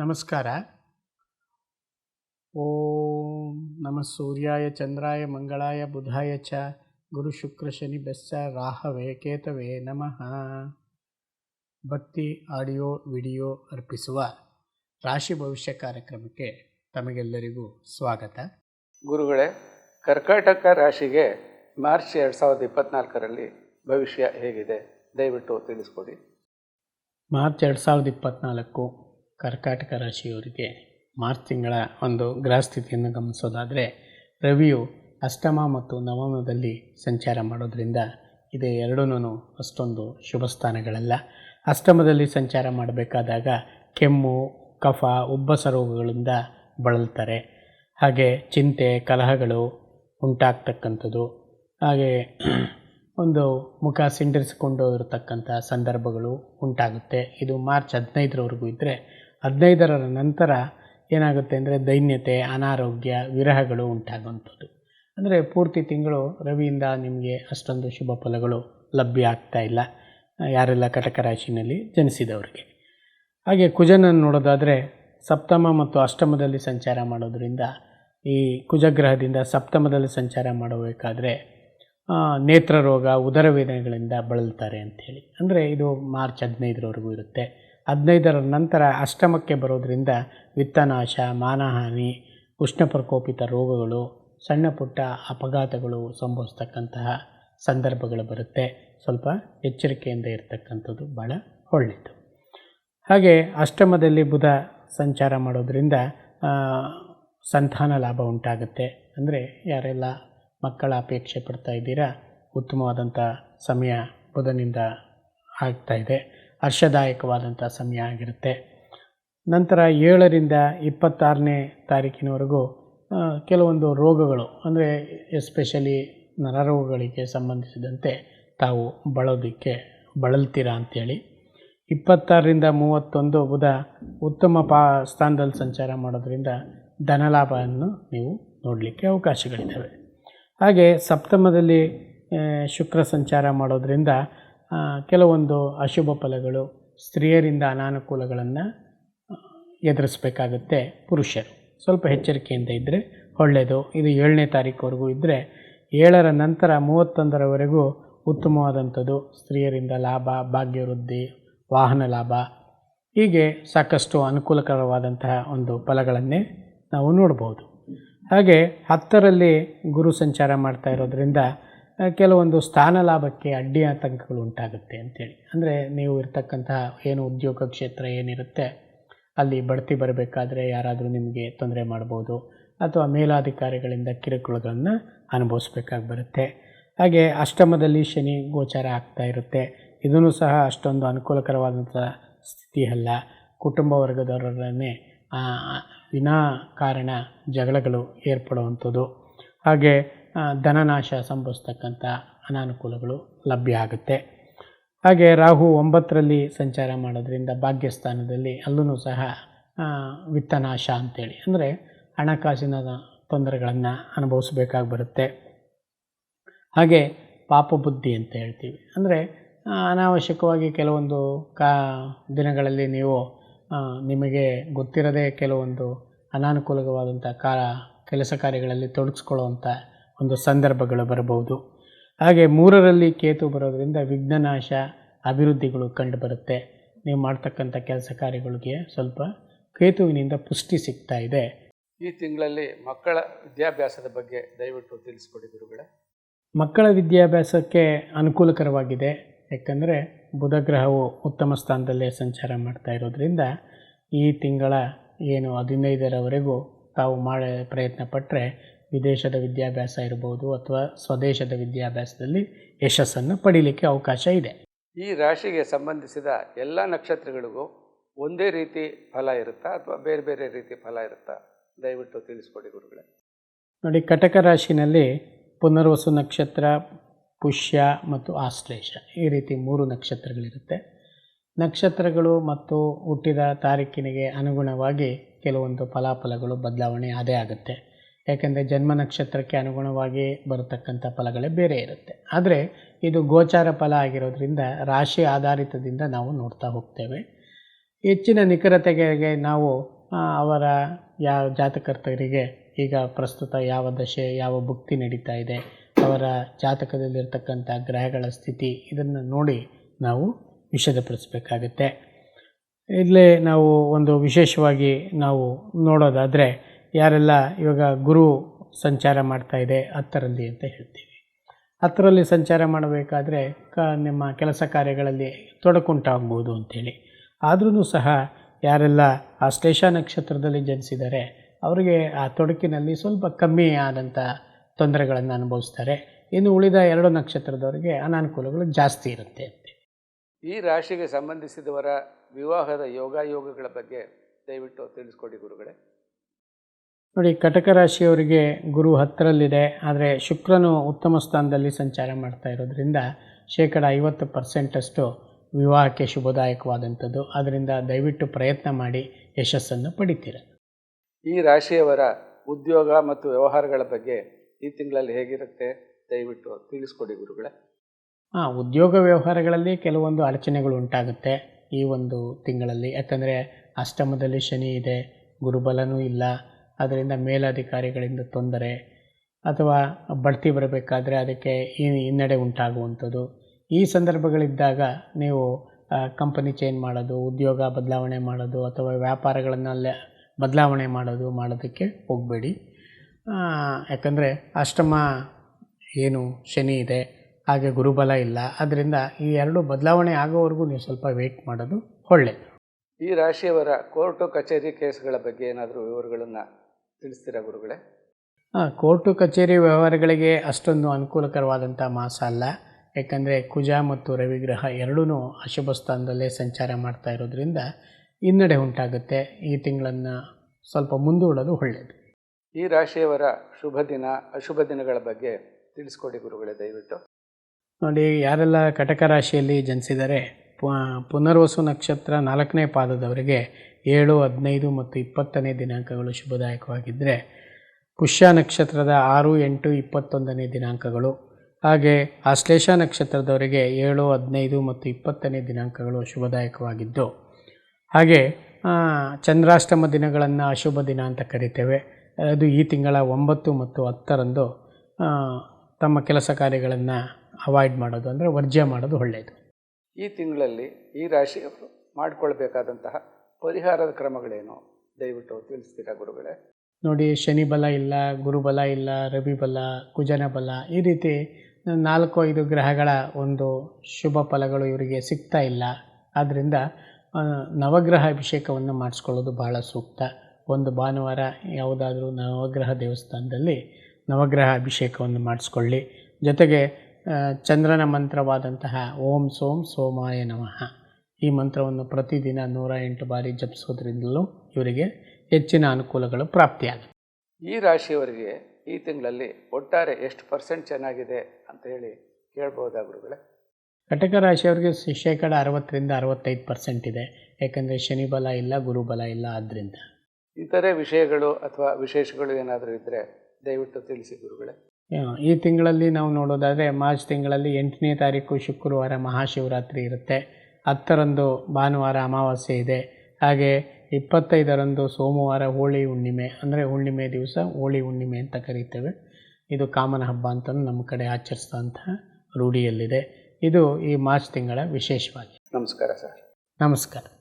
ನಮಸ್ಕಾರ. ಓಂ ನಮ ಸೂರ್ಯಾಯ ಚಂದ್ರಾಯ ಮಂಗಳಾಯ ಬುಧಾಯ ಚ. ಗುರು ಶುಕ್ರ ಶನಿ ಬೆಸ್ಸ ರಾಹವೇ ಕೇತವೇ ನಮಃ. ಭಕ್ತಿ ಆಡಿಯೋ ವಿಡಿಯೋ ಅರ್ಪಿಸುವ ರಾಶಿ ಭವಿಷ್ಯ ಕಾರ್ಯಕ್ರಮಕ್ಕೆ ತಮಗೆಲ್ಲರಿಗೂ ಸ್ವಾಗತ. ಗುರುಗಳೇ ಕರ್ಕಾಟಕ ರಾಶಿಗೆ ಮಾರ್ಚ್ ಎರಡು ಸಾವಿರದ ಇಪ್ಪತ್ನಾಲ್ಕರಲ್ಲಿ ಭವಿಷ್ಯ ಹೇಗಿದೆ? ದಯವಿಟ್ಟು ತಿಳಿಸ್ಕೊಡಿ. ಮಾರ್ಚ್ ಎರಡು ಸಾವಿರದ ಇಪ್ಪತ್ತ್ನಾಲ್ಕು ಕರ್ಕಾಟಕ ರಾಶಿಯವರಿಗೆ ಮಾರ್ಚ್ ತಿಂಗಳ ಒಂದು ಗ್ರಹಸ್ಥಿತಿಯನ್ನು ಗಮನಿಸೋದಾದರೆ, ರವಿಯು ಅಷ್ಟಮ ಮತ್ತು ನವಮದಲ್ಲಿ ಸಂಚಾರ ಮಾಡೋದರಿಂದ ಇದೇ ಎರಡೂ ಅಷ್ಟೊಂದು ಶುಭ ಸ್ಥಾನಗಳಲ್ಲ. ಅಷ್ಟಮದಲ್ಲಿ ಸಂಚಾರ ಮಾಡಬೇಕಾದಾಗ ಕೆಮ್ಮು, ಕಫ, ಉಬ್ಬಸ ರೋಗಗಳಿಂದ ಬಳಲ್ತಾರೆ. ಹಾಗೆ ಚಿಂತೆ, ಕಲಹಗಳು ಉಂಟಾಗ್ತಕ್ಕಂಥದ್ದು. ಹಾಗೆ ಒಂದು ಮುಖ ಸಿಂಡರಿಸಿಕೊಂಡು ಇರತಕ್ಕಂಥ ಸಂದರ್ಭಗಳು ಉಂಟಾಗುತ್ತೆ. ಇದು ಮಾರ್ಚ್ ಹದಿನೈದರವರೆಗೂ ಇದ್ದರೆ ಹದಿನೈದರ ನಂತರ ಏನಾಗುತ್ತೆ ಅಂದರೆ ದೈನ್ಯತೆ, ಅನಾರೋಗ್ಯ, ವಿರಹಗಳು ಉಂಟಾಗುವಂಥದ್ದು. ಅಂದರೆ ಪೂರ್ತಿ ತಿಂಗಳು ರವಿಯಿಂದ ನಿಮಗೆ ಅಷ್ಟೊಂದು ಶುಭ ಫಲಗಳು ಲಭ್ಯ ಆಗ್ತಾ ಇಲ್ಲ. ಯಾರೆಲ್ಲ ಕಟಕ ರಾಶಿನಲ್ಲಿ ಜನಿಸಿದವರಿಗೆ. ಹಾಗೆ ಕುಜನನ್ನು ನೋಡೋದಾದರೆ ಸಪ್ತಮ ಮತ್ತು ಅಷ್ಟಮದಲ್ಲಿ ಸಂಚಾರ ಮಾಡೋದರಿಂದ ಈ ಕುಜಗ್ರಹದಿಂದ ಸಪ್ತಮದಲ್ಲಿ ಸಂಚಾರ ಮಾಡಬೇಕಾದ್ರೆ ನೇತ್ರ ರೋಗ ಉದರ ವೇದನೆಗಳಿಂದ ಬಳಲ್ತಾರೆ ಅಂಥೇಳಿ. ಅಂದರೆ ಇದು ಮಾರ್ಚ್ ಹದಿನೈದರವರೆಗೂ ಇರುತ್ತೆ. ಹದಿನೈದರ ನಂತರ ಅಷ್ಟಮಕ್ಕೆ ಬರೋದರಿಂದ ವಿತ್ತನಾಶ, ಮಾನಹಾನಿ ಉಷ್ಣ ಪ್ರಕೋಪಿತ ರೋಗಗಳು, ಸಣ್ಣ ಪುಟ್ಟ ಅಪಘಾತಗಳು ಸಂಭವಿಸ್ತಕ್ಕಂತಹ ಸಂದರ್ಭಗಳು ಬರುತ್ತೆ. ಸ್ವಲ್ಪ ಎಚ್ಚರಿಕೆಯಿಂದ ಇರತಕ್ಕಂಥದ್ದು ಭಾಳ ಒಳ್ಳೆಯದು. ಹಾಗೆ ಅಷ್ಟಮದಲ್ಲಿ ಬುಧ ಸಂಚಾರ ಮಾಡೋದರಿಂದ ಸಂತಾನ ಲಾಭ ಉಂಟಾಗುತ್ತೆ. ಅಂದರೆ ಯಾರೆಲ್ಲ ಮಕ್ಕಳ ಅಪೇಕ್ಷೆ ಪಡ್ತಾ ಇದ್ದೀರಾ, ಉತ್ತಮವಾದಂಥ ಸಮಯ ಬುಧನಿಂದ ಆಗ್ತಾಯಿದೆ ಹರ್ಷದಾಯಕವಾದಂಥ ಸಮಯ ಆಗಿರುತ್ತೆ. ನಂತರ ಏಳರಿಂದ ಇಪ್ಪತ್ತಾರನೇ ತಾರೀಕಿನವರೆಗೂ ಕೆಲವೊಂದು ರೋಗಗಳು, ಅಂದರೆ ಎಸ್ಪೆಷಲಿ ನರರೋಗಗಳಿಗೆ ಸಂಬಂಧಿಸಿದಂತೆ ತಾವು ಬಳೋದಕ್ಕೆ ಬಳಲ್ತೀರಾ ಅಂಥೇಳಿ ಇಪ್ಪತ್ತಾರರಿಂದ ಮೂವತ್ತೊಂದು ಬುಧ ಉತ್ತಮ ಪಾ, ಸ್ಥಾನದಲ್ಲಿ ಸಂಚಾರ ಮಾಡೋದ್ರಿಂದ ಧನಲಾಭವನ್ನು ನೀವು ನೋಡಲಿಕ್ಕೆ ಅವಕಾಶಗಳಿದ್ದಾವೆ. ಹಾಗೆ ಸಪ್ತಮದಲ್ಲಿ ಶುಕ್ರ ಸಂಚಾರ ಮಾಡೋದ್ರಿಂದ ಕೆಲವೊಂದು ಅಶುಭ ಫಲಗಳು ಸ್ತ್ರೀಯರಿಂದ ಅನಾನುಕೂಲಗಳನ್ನು ಎದುರಿಸಬೇಕಾಗುತ್ತೆ ಪುರುಷರು. ಸ್ವಲ್ಪ ಎಚ್ಚರಿಕೆಯಿಂದ ಇದ್ದರೆ ಒಳ್ಳೆಯದು ಇದು ಏಳನೇ ತಾರೀಕುವರೆಗೂ ಇದ್ದರೆ ಏಳರ ನಂತರ ಮೂವತ್ತೊಂದರವರೆಗೂ ಉತ್ತಮವಾದಂಥದ್ದು ಸ್ತ್ರೀಯರಿಂದ ಲಾಭ, ಭಾಗ್ಯವೃದ್ಧಿ, ವಾಹನ ಲಾಭ. ಹೀಗೆ ಸಾಕಷ್ಟು ಅನುಕೂಲಕರವಾದಂತಹ ಒಂದು ಫಲಗಳನ್ನೇ ನಾವು ನೋಡ್ಬೋದು. ಹಾಗೆ ಹತ್ತರಲ್ಲಿ ಗುರು ಸಂಚಾರ ಮಾಡ್ತಾ ಇರೋದ್ರಿಂದ ಕೆಲವೊಂದು ಸ್ಥಾನ ಲಾಭಕ್ಕೆ ಅಡ್ಡಿ ಆತಂಕಗಳು ಉಂಟಾಗುತ್ತೆ ಅಂತೇಳಿ. ಅಂದರೆ ನೀವು ಇರ್ತಕ್ಕಂತಹ ಏನು ಉದ್ಯೋಗ ಕ್ಷೇತ್ರ ಏನಿರುತ್ತೆ ಅಲ್ಲಿ ಬಡ್ತಿ ಬರಬೇಕಾದ್ರೆ ಯಾರಾದರೂ ನಿಮಗೆ ತೊಂದರೆ ಮಾಡ್ಬೋದು ಅಥವಾ ಮೇಲಾಧಿಕಾರಿಗಳಿಂದ ಕಿರುಕುಳಗಳನ್ನು ಅನುಭವಿಸ್ಬೇಕಾಗಿ ಬರುತ್ತೆ. ಹಾಗೆ ಅಷ್ಟಮದಲ್ಲಿ ಶನಿ ಗೋಚಾರ ಆಗ್ತಾ ಇರುತ್ತೆ. ಇದೂ ಸಹ ಅಷ್ಟೊಂದು ಅನುಕೂಲಕರವಾದಂಥ ಸ್ಥಿತಿ ಅಲ್ಲ. ಕುಟುಂಬ ವರ್ಗದವರನ್ನೇ ಆ, ವಿನಾಕಾರಣ ಜಗಳಗಳು ಏರ್ಪಡುವಂಥದ್ದು. ಹಾಗೆ ಧನನಾಶ ಸಂಭವಿಸ್ತಕ್ಕಂಥ ಅನಾನುಕೂಲಗಳು ಲಭ್ಯ ಆಗುತ್ತೆ. ಹಾಗೆ ರಾಹು ಒಂಬತ್ತರಲ್ಲಿ ಸಂಚಾರ ಮಾಡೋದ್ರಿಂದ ಭಾಗ್ಯಸ್ಥಾನದಲ್ಲಿ ಅಲ್ಲೂ ಸಹ ವಿತ್ತನಾಶ ಅಂತೇಳಿ. ಅಂದರೆ ಹಣಕಾಸಿನ ತೊಂದರೆಗಳನ್ನು ಅನುಭವಿಸಬೇಕಾಗಿ ಬರುತ್ತೆ. ಹಾಗೆ ಪಾಪಬುದ್ಧಿ ಅಂತ ಹೇಳ್ತೀವಿ. ಅಂದರೆ ಅನಾವಶ್ಯಕವಾಗಿ ಕೆಲವೊಂದು ಕಾ, ದಿನಗಳಲ್ಲಿ ನೀವು ನಿಮಗೆ ಗೊತ್ತಿರದೇ ಕೆಲವೊಂದು ಅನಾನುಕೂಲವಾದಂಥ ಕಾ, ಕೆಲಸ ಕಾರ್ಯಗಳಲ್ಲಿ ತೊಡಗಿಸ್ಕೊಳ್ಳುವಂಥ ಒಂದು ಸಂದರ್ಭಗಳು ಬರಬಹುದು. ಹಾಗೆ ಮೂರರಲ್ಲಿ ಕೇತು ಬರೋದರಿಂದ ವಿಘ್ನನಾಶ ಅಭಿವೃದ್ಧಿಗಳು ಕಂಡುಬರುತ್ತೆ. ನೀವು ಮಾಡ್ತಕ್ಕಂಥ ಕೆಲಸ ಕಾರ್ಯಗಳಿಗೆ ಸ್ವಲ್ಪ ಕೇತುವಿನಿಂದ ಪುಷ್ಟಿ ಸಿಗ್ತಾ ಇದೆ. ಈ ತಿಂಗಳಲ್ಲಿ ಮಕ್ಕಳ ವಿದ್ಯಾಭ್ಯಾಸದ ಬಗ್ಗೆ ದಯವಿಟ್ಟು ತಿಳಿಸ್ಕೊಡಿ ಗುರುಗಳೇ. ಮಕ್ಕಳ ವಿದ್ಯಾಭ್ಯಾಸಕ್ಕೆ ಅನುಕೂಲಕರವಾಗಿದೆ. ಯಾಕಂದರೆ ಬುಧಗ್ರಹವು ಉತ್ತಮ ಸ್ಥಾನದಲ್ಲೇ ಸಂಚಾರ ಮಾಡ್ತಾ ಇರೋದರಿಂದ ಈ ತಿಂಗಳ ಏನು ಹದಿನೈದರವರೆಗೂ ತಾವು ಮಾಡ ಪ್ರಯತ್ನ ಪಟ್ಟರೆ ವಿದೇಶದ ವಿದ್ಯಾಭ್ಯಾಸ ಇರ್ಬೋದು ಅಥವಾ ಸ್ವದೇಶದ ವಿದ್ಯಾಭ್ಯಾಸದಲ್ಲಿ ಯಶಸ್ಸನ್ನು ಪಡೀಲಿಕ್ಕೆ ಅವಕಾಶ ಇದೆ. ಈ ರಾಶಿಗೆ ಸಂಬಂಧಿಸಿದ ಎಲ್ಲ ನಕ್ಷತ್ರಗಳಿಗೂ ಒಂದೇ ರೀತಿ ಫಲ ಇರುತ್ತಾ ಅಥವಾ ಬೇರೆ ಬೇರೆ ರೀತಿ ಫಲ ಇರುತ್ತಾ? ದಯವಿಟ್ಟು ತಿಳಿಸ್ಕೊಡಿ ಗುರುಗಳೇ. ನೋಡಿ ಕಟಕ ರಾಶಿನಲ್ಲಿ ಪುನರ್ವಸು ನಕ್ಷತ್ರ ಪುಷ್ಯ ಮತ್ತು ಆಶ್ಲೇಷ ಈ ರೀತಿ ಮೂರು ನಕ್ಷತ್ರಗಳಿರುತ್ತೆ. ನಕ್ಷತ್ರಗಳು ಮತ್ತು ಹುಟ್ಟಿದ ತಾರೀಕಿನಿಗೆ ಅನುಗುಣವಾಗಿ ಕೆಲವೊಂದು ಫಲಾಫಲಗಳು ಬದಲಾವಣೆ ಅದೇ ಆಗುತ್ತೆ. ಯಾಕೆಂದರೆ ಜನ್ಮ ನಕ್ಷತ್ರಕ್ಕೆ ಅನುಗುಣವಾಗಿ ಬರತಕ್ಕಂಥ ಫಲಗಳೇ ಬೇರೆ ಇರುತ್ತೆ. ಆದರೆ ಇದು ಗೋಚಾರ ಫಲ ಆಗಿರೋದ್ರಿಂದ ರಾಶಿ ಆಧಾರಿತದಿಂದ ನಾವು ನೋಡ್ತಾ ಹೋಗ್ತೇವೆ. ಹೆಚ್ಚಿನ ನಿಖರತೆಗೆ ನಾವು ಅವರ ಯಾವ ಜಾತಕರ್ತರಿಗೆ ಈಗ ಪ್ರಸ್ತುತ ಯಾವ ದಶೆ, ಯಾವ ಭುಕ್ತಿ ನಡೀತಾ ಇದೆ, ಅವರ ಜಾತಕದಲ್ಲಿರ್ತಕ್ಕಂಥ ಗ್ರಹಗಳ ಸ್ಥಿತಿ ಇದನ್ನು ನೋಡಿ ನಾವು ವಿಷದಪಡಿಸಬೇಕಾಗತ್ತೆ. ಇಲ್ಲೇ ನಾವು ಒಂದು ವಿಶೇಷವಾಗಿ ನಾವು ನೋಡೋದಾದರೆ ಯಾರೆಲ್ಲ ಇವಾಗ ಗುರು ಸಂಚಾರ ಮಾಡ್ತಾ ಇದೆ ಹತ್ತರಲ್ಲಿ ಅಂತ ಹೇಳ್ತೀವಿ. ಹತ್ತರಲ್ಲಿ ಸಂಚಾರ ಮಾಡಬೇಕಾದ್ರೆ ಕ ನಿಮ್ಮ ಕೆಲಸ ಕಾರ್ಯಗಳಲ್ಲಿ ತೊಡಕುಂಟಾಗ್ಬೋದು ಅಂಥೇಳಿ ಆದ್ರೂ ಸಹ ಯಾರೆಲ್ಲ ಆ ಶ್ಲೇಷ ನಕ್ಷತ್ರದಲ್ಲಿ ಜನಿಸಿದ್ದಾರೆ ಅವರಿಗೆ ಆ ತೊಡಕಿನಲ್ಲಿ ಸ್ವಲ್ಪ ಕಮ್ಮಿ ಆದಂಥ ತೊಂದರೆಗಳನ್ನು ಅನುಭವಿಸ್ತಾರೆ. ಇನ್ನು ಉಳಿದ ಎರಡು ನಕ್ಷತ್ರದವರಿಗೆ ಅನಾನುಕೂಲಗಳು ಜಾಸ್ತಿ ಇರುತ್ತೆ ಅಂತ ಈ ರಾಶಿಗೆ ಸಂಬಂಧಿಸಿದವರ ವಿವಾಹದ ಯೋಗಾಯೋಗಗಳ ಬಗ್ಗೆ ದಯವಿಟ್ಟು ತಿಳಿಸ್ಕೊಡಿ ಗುರುಗಳೇ. ನೋಡಿ ಕಟಕ ರಾಶಿಯವರಿಗೆ ಗುರು ಹತ್ತರಲ್ಲಿದೆ. ಆದರೆ ಶುಕ್ರನು ಉತ್ತಮ ಸ್ಥಾನದಲ್ಲಿ ಸಂಚಾರ ಮಾಡ್ತಾ ಇರೋದ್ರಿಂದ ಶೇಕಡ ಐವತ್ತು ಪರ್ಸೆಂಟಷ್ಟು ವಿವಾಹಕ್ಕೆ ಶುಭದಾಯಕವಾದಂಥದ್ದು. ಅದರಿಂದ ದಯವಿಟ್ಟು ಪ್ರಯತ್ನ ಮಾಡಿ ಯಶಸ್ಸನ್ನು ಪಡಿತೀರ. ಈ ರಾಶಿಯವರ ಉದ್ಯೋಗ ಮತ್ತು ವ್ಯವಹಾರಗಳ ಬಗ್ಗೆ ಈ ತಿಂಗಳಲ್ಲಿ ಹೇಗಿರುತ್ತೆ? ದಯವಿಟ್ಟು ತಿಳಿಸ್ಕೊಡಿ ಗುರುಗಳೇ. ಹಾಂ ಉದ್ಯೋಗ ವ್ಯವಹಾರಗಳಲ್ಲಿ ಕೆಲವೊಂದು ಅಡಚಣೆಗಳು ಉಂಟಾಗುತ್ತೆ. ಈ ಒಂದು ತಿಂಗಳಲ್ಲಿ ಯಾಕಂದರೆ ಅಷ್ಟಮದಲ್ಲಿ ಶನಿ ಇದೆ ಗುರುಬಲನೂ ಇಲ್ಲ. ಅದರಿಂದ ಮೇಲಧಿಕಾರಿಗಳಿಂದ ತೊಂದರೆ ಅಥವಾ ಬಡ್ತಿ ಬರಬೇಕಾದರೆ ಅದಕ್ಕೆ ಹಿನ್ನಡೆ ಉಂಟಾಗುವಂಥದ್ದು. ಈ ಸಂದರ್ಭಗಳಿದ್ದಾಗ ನೀವು ಕಂಪನಿ ಚೇಂಜ್ ಮಾಡೋದು, ಉದ್ಯೋಗ ಬದಲಾವಣೆ ಮಾಡೋದು ಅಥವಾ ವ್ಯಾಪಾರಗಳನ್ನೆಲ್ಲ ಬದಲಾವಣೆ ಮಾಡೋದು ಮಾಡೋದಕ್ಕೆ ಹೋಗಬೇಡಿ. ಯಾಕಂದರೆ ಅಷ್ಟಮ ಏನು ಶನಿ ಇದೆ, ಹಾಗೆ ಗುರುಬಲ ಇಲ್ಲ. ಆದ್ದರಿಂದ ಈ ಎರಡು ಬದಲಾವಣೆ ಆಗೋವರೆಗೂ ನೀವು ಸ್ವಲ್ಪ ವೆಯ್ಟ್ ಮಾಡೋದು ಒಳ್ಳೆಯದು ಈ ರಾಶಿಯವರ ಕೋರ್ಟು ಕಚೇರಿ ಕೇಸ್ಗಳ ಬಗ್ಗೆ ಏನಾದರೂ ವಿವರಗಳನ್ನು ತಿಳಿಸ್ತೀರಾ ಗುರುಗಳೇ? ಹಾಂ ಕೋರ್ಟು ಕಚೇರಿ ವ್ಯವಹಾರಗಳಿಗೆ ಅಷ್ಟೊಂದು ಅನುಕೂಲಕರವಾದಂಥ ಮಾಸ ಅಲ್ಲ. ಯಾಕಂದರೆ ಕುಜ ಮತ್ತು ರವಿಗ್ರಹ ಎರಡೂ ಅಶುಭ ಸ್ಥಾನದಲ್ಲೇ ಸಂಚಾರ ಮಾಡ್ತಾ ಇರೋದ್ರಿಂದ ಹಿನ್ನಡೆ ಉಂಟಾಗುತ್ತೆ. ಈ ತಿಂಗಳನ್ನು ಸ್ವಲ್ಪ ಮುಂದೂಡೋದು ಒಳ್ಳೆಯದು ಈ ರಾಶಿಯವರ ಶುಭ ದಿನ ಅಶುಭ ದಿನಗಳ ಬಗ್ಗೆ ತಿಳಿಸ್ಕೊಡಿ ಗುರುಗಳೇ ದಯವಿಟ್ಟು. ನೋಡಿ ಯಾರೆಲ್ಲ ಕಟಕ ರಾಶಿಯಲ್ಲಿ ಜನಿಸಿದರೆ ಪು- ಪುನರ್ವಸು ನಕ್ಷತ್ರ ನಾಲ್ಕನೇ ಪಾದದವರಿಗೆ ಏಳು, ಹದಿನೈದು ಮತ್ತು ಇಪ್ಪತ್ತನೇ ದಿನಾಂಕಗಳು ಶುಭದಾಯಕವಾಗಿದ್ದರೆ ಪುಷ್ಯ ನಕ್ಷತ್ರದ ಆರು, ಎಂಟು, ಇಪ್ಪತ್ತೊಂದನೇ ದಿನಾಂಕಗಳು. ಹಾಗೆ ಆಶ್ಲೇಷ ನಕ್ಷತ್ರದವರಿಗೆ ಏಳು, ಹದಿನೈದು ಮತ್ತು ಇಪ್ಪತ್ತನೇ ದಿನಾಂಕಗಳು ಶುಭದಾಯಕವಾಗಿದ್ದು, ಹಾಗೆ ಚಂದ್ರಾಷ್ಟಮ ದಿನಗಳನ್ನು ಅಶುಭ ದಿನ ಅಂತ ಕರಿತೇವೆ. ಅದು ಈ ತಿಂಗಳ ಒಂಬತ್ತು ಮತ್ತು ಹತ್ತರಂದು ತಮ್ಮ ಕೆಲಸ ಕಾರ್ಯಗಳನ್ನು ಅವಾಯ್ಡ್ ಮಾಡೋದು ಅಂದರೆ ವರ್ಜ್ಯ ಮಾಡೋದು ಒಳ್ಳೆಯದು. ಈ ತಿಂಗಳಲ್ಲಿ ಈ ರಾಶಿಯವರು ಮಾಡಿಕೊಳ್ಬೇಕಾದಂತಹ ಪರಿಹಾರದ ಕ್ರಮಗಳೇನು? ದಯವಿಟ್ಟು ತಿಳಿಸ್ತೀರಾ ಗುರುಗಳೇ? ನೋಡಿ, ಶನಿ ಬಲ ಇಲ್ಲ ಗುರುಬಲ ಇಲ್ಲ, ರವಿ ಬಲ, ಕುಜನ ಬಲ, ಈ ರೀತಿ ನಾಲ್ಕು, ಐದು ಗ್ರಹಗಳ ಒಂದು ಶುಭ ಫಲಗಳು ಇವರಿಗೆ ಸಿಗ್ತಾ ಇಲ್ಲ. ಆದ್ದರಿಂದ ನವಗ್ರಹ ಅಭಿಷೇಕವನ್ನು ಮಾಡಿಸ್ಕೊಳ್ಳೋದು ಬಹಳ ಸೂಕ್ತ. ಒಂದು ಭಾನುವಾರ ಯಾವುದಾದ್ರೂ ನವಗ್ರಹ ದೇವಸ್ಥಾನದಲ್ಲಿ ನವಗ್ರಹ ಅಭಿಷೇಕವನ್ನು ಮಾಡಿಸ್ಕೊಳ್ಳಿ. ಜೊತೆಗೆ ಚಂದ್ರನ ಮಂತ್ರವಾದಂತಹ ಓಂ ಸೋಂ ಸೋಮಾಯ ನಮಃ. ಈ ಮಂತ್ರವನ್ನು ಪ್ರತಿದಿನ ನೂರ ಎಂಟು ಬಾರಿ ಜಪಿಸೋದ್ರಿಂದಲೂ ಇವರಿಗೆ ಹೆಚ್ಚಿನ ಅನುಕೂಲಗಳು ಪ್ರಾಪ್ತಿಯಾಗುತ್ತೆ ಈ ರಾಶಿಯವರಿಗೆ ಈ ತಿಂಗಳಲ್ಲಿ ಒಟ್ಟಾರೆ ಎಷ್ಟು ಪರ್ಸೆಂಟ್ ಚೆನ್ನಾಗಿದೆ ಅಂತ ಹೇಳಿ ಕೇಳ್ಬೋದಾ ಗುರುಗಳೇ? ಕಟಕ ರಾಶಿಯವರಿಗೆ ಶೇಕಡ ಅರವತ್ತರಿಂದ ಅರವತ್ತೈದು ಪರ್ಸೆಂಟ್ ಇದೆ. ಯಾಕಂದರೆ ಶನಿಬಲ ಇಲ್ಲ ಗುರುಬಲ ಇಲ್ಲ ಆದ್ದರಿಂದ ಇತರೆ ವಿಷಯಗಳು ಅಥವಾ ವಿಶೇಷಗಳು ಏನಾದರೂ ಇದ್ದರೆ ದಯವಿಟ್ಟು ತಿಳಿಸಿ ಗುರುಗಳೇ. ಈ ತಿಂಗಳಲ್ಲಿ ನಾವು ನೋಡೋದಾದರೆ ಮಾರ್ಚ್ ತಿಂಗಳಲ್ಲಿ ಎಂಟನೇ ತಾರೀಕು ಶುಕ್ರವಾರ ಮಹಾಶಿವರಾತ್ರಿ ಇರುತ್ತೆ. ಹತ್ತರಂದು ಭಾನುವಾರ ಅಮಾವಾಸ್ಯೆ ಇದೆ. ಹಾಗೆ ಇಪ್ಪತ್ತೈದರಂದು ಸೋಮವಾರ ಹೋಳಿ ಹುಣ್ಣಿಮೆ ಅಂದರೆ ಹುಣ್ಣಿಮೆ ದಿವಸ ಹೋಳಿ ಹುಣ್ಣಿಮೆ ಅಂತ ಕರೀತೇವೆ. ಇದು ಕಾಮನ ಹಬ್ಬ ಅಂತ ನಮ್ಮ ಕಡೆ ಆಚರಿಸುವಂತಹ ರೂಢಿಯಲ್ಲಿದೆ. ಇದು ಈ ಮಾರ್ಚ್ ತಿಂಗಳ ವಿಶೇಷವಾಗಿ. ನಮಸ್ಕಾರ ಸರ್. ನಮಸ್ಕಾರ.